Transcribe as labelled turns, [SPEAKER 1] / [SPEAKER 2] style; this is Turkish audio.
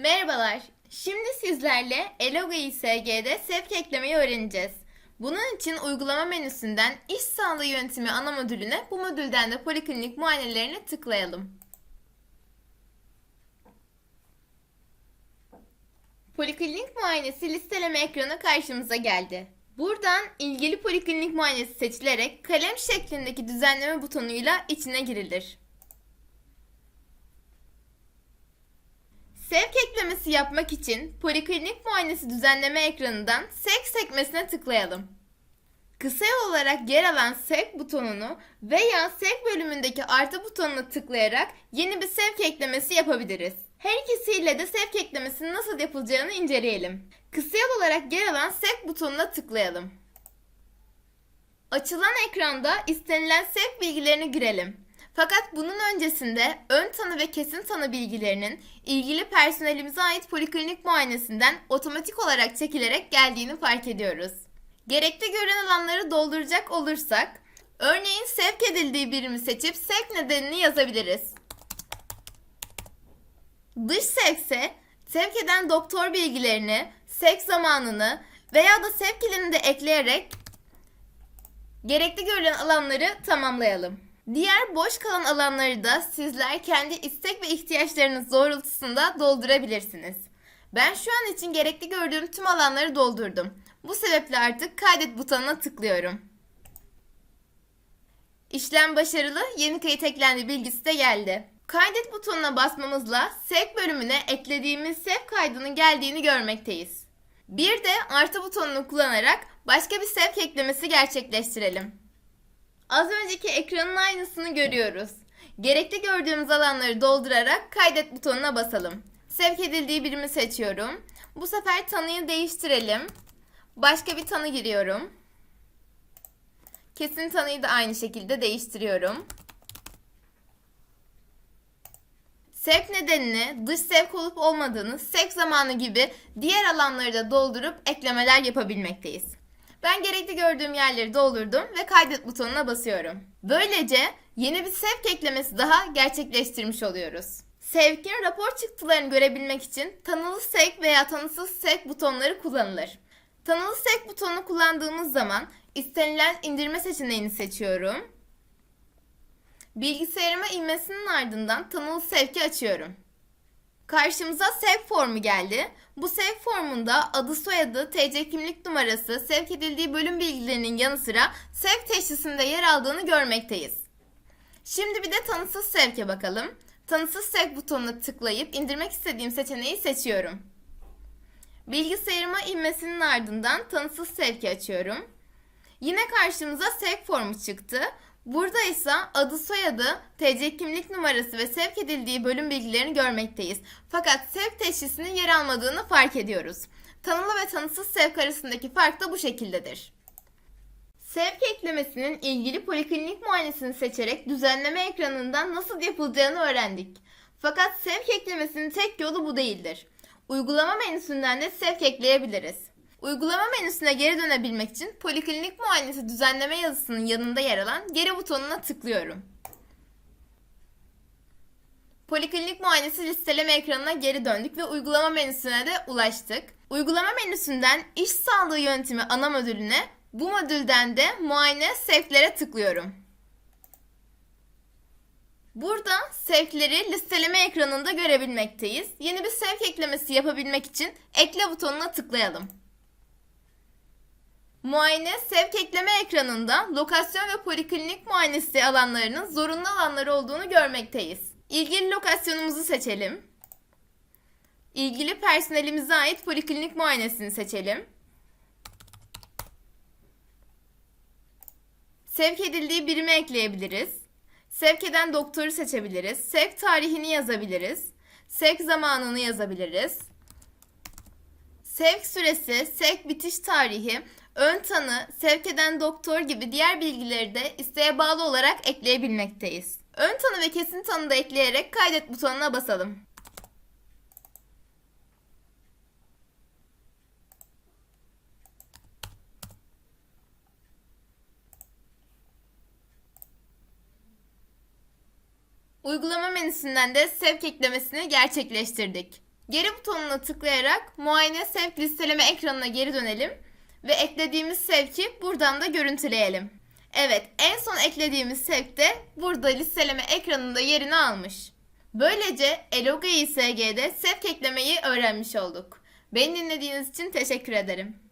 [SPEAKER 1] Merhabalar. Şimdi sizlerle Eloga İSG'de sevk eklemeyi öğreneceğiz. Bunun için uygulama menüsünden iş sağlığı yöntemi ana modülüne, bu modülden de poliklinik muayenelerine tıklayalım. Poliklinik muayenesi listeleme ekranı karşımıza geldi. Buradan ilgili poliklinik muayenesi seçilerek kalem şeklindeki düzenleme butonuyla içine girilir. Sevk eklemesi yapmak için poliklinik muayenesi düzenleme ekranından sevk sekmesine tıklayalım. Kısa yol olarak yer alan sevk butonunu veya sevk bölümündeki artı butonuna tıklayarak yeni bir sevk eklemesi yapabiliriz. Her ikisiyle de sevk eklemesinin nasıl yapılacağını inceleyelim. Kısa yol olarak yer alan sevk butonuna tıklayalım. Açılan ekranda istenilen sevk bilgilerini girelim. Fakat bunun öncesinde ön tanı ve kesin tanı bilgilerinin ilgili personelimize ait poliklinik muayenesinden otomatik olarak çekilerek geldiğini fark ediyoruz. Gerekli görünen alanları dolduracak olursak, örneğin sevk edildiği birimi seçip sevk nedenini yazabiliriz. Dış sevkse sevk eden doktor bilgilerini, sevk zamanını veya da sevk ilini de ekleyerek gerekli görülen alanları tamamlayalım. Diğer boş kalan alanları da sizler kendi istek ve ihtiyaçlarınız doğrultusunda doldurabilirsiniz. Ben şu an için gerekli gördüğüm tüm alanları doldurdum. Bu sebeple artık kaydet butonuna tıklıyorum. İşlem başarılı, yeni kayıt eklendi bilgisi de geldi. Kaydet butonuna basmamızla sevk bölümüne eklediğimiz sevk kaydının geldiğini görmekteyiz. Bir de artı butonunu kullanarak başka bir sevk eklemesi gerçekleştirelim. Az önceki ekranın aynısını görüyoruz. Gerekli gördüğümüz alanları doldurarak kaydet butonuna basalım. Sevk edildiği birimi seçiyorum. Bu sefer tanıyı değiştirelim. Başka bir tanı giriyorum. Kesin tanıyı da aynı şekilde değiştiriyorum. Sevk nedenini, dış sevk olup olmadığını, sevk zamanı gibi diğer alanları da doldurup eklemeler yapabilmekteyiz. Ben gerekli gördüğüm yerleri doldurdum ve kaydet butonuna basıyorum. Böylece yeni bir sevk eklemesi daha gerçekleştirmiş oluyoruz. Sevkin rapor çıktılarını görebilmek için tanılı sevk veya tanısız sevk butonları kullanılır. Tanılı sevk butonunu kullandığımız zaman istenilen indirme seçeneğini seçiyorum. Bilgisayarıma inmesinin ardından tanılı sevki açıyorum. Karşımıza sevk formu geldi. Bu sevk formunda adı soyadı, TC kimlik numarası, sevk edildiği bölüm bilgilerinin yanı sıra sevk teşhisinde yer aldığını görmekteyiz. Şimdi bir de tanısız sevke bakalım. Tanısız sevk butonuna tıklayıp indirmek istediğim seçeneği seçiyorum. Bilgisayarıma inmesinin ardından tanısız sevki açıyorum. Yine karşımıza sevk formu çıktı. Burada ise adı soyadı, TC kimlik numarası ve sevk edildiği bölüm bilgilerini görmekteyiz. Fakat sevk teşhisinin yer almadığını fark ediyoruz. Tanılı ve tanısız sevk arasındaki fark da bu şekildedir. Sevk eklemesinin ilgili poliklinik muayenesini seçerek düzenleme ekranından nasıl yapılacağını öğrendik. Fakat sevk eklemesinin tek yolu bu değildir. Uygulama menüsünden de sevk ekleyebiliriz. Uygulama menüsüne geri dönebilmek için poliklinik muayenesi düzenleme yazısının yanında yer alan geri butonuna tıklıyorum. Poliklinik muayenesi listeleme ekranına geri döndük ve uygulama menüsüne de ulaştık. Uygulama menüsünden iş sağlığı yöntemi ana modülüne, bu modülden de muayene sevklere tıklıyorum. Burada sevkleri listeleme ekranında görebilmekteyiz. Yeni bir sevk eklemesi yapabilmek için ekle butonuna tıklayalım. Muayene sevk ekleme ekranında lokasyon ve poliklinik muayenesi alanlarının zorunlu alanları olduğunu görmekteyiz. İlgili lokasyonumuzu seçelim. İlgili personelimize ait poliklinik muayenesini seçelim. Sevk edildiği birimi ekleyebiliriz. Sevk eden doktoru seçebiliriz. Sevk tarihini yazabiliriz. Sevk zamanını yazabiliriz. Sevk süresi, sevk bitiş tarihi, ön tanı, sevk eden doktor gibi diğer bilgileri de isteğe bağlı olarak ekleyebilmekteyiz. Ön tanı ve kesin tanı da ekleyerek kaydet butonuna basalım. Uygulama menüsünden de sevk eklemesini gerçekleştirdik. Geri butonuna tıklayarak muayene sevk listeleme ekranına geri dönelim ve eklediğimiz sevki buradan da görüntüleyelim. Evet, en son eklediğimiz sevk de burada listeleme ekranında yerini almış. Böylece Eloga İSG'de sevk eklemeyi öğrenmiş olduk. Beni dinlediğiniz için teşekkür ederim.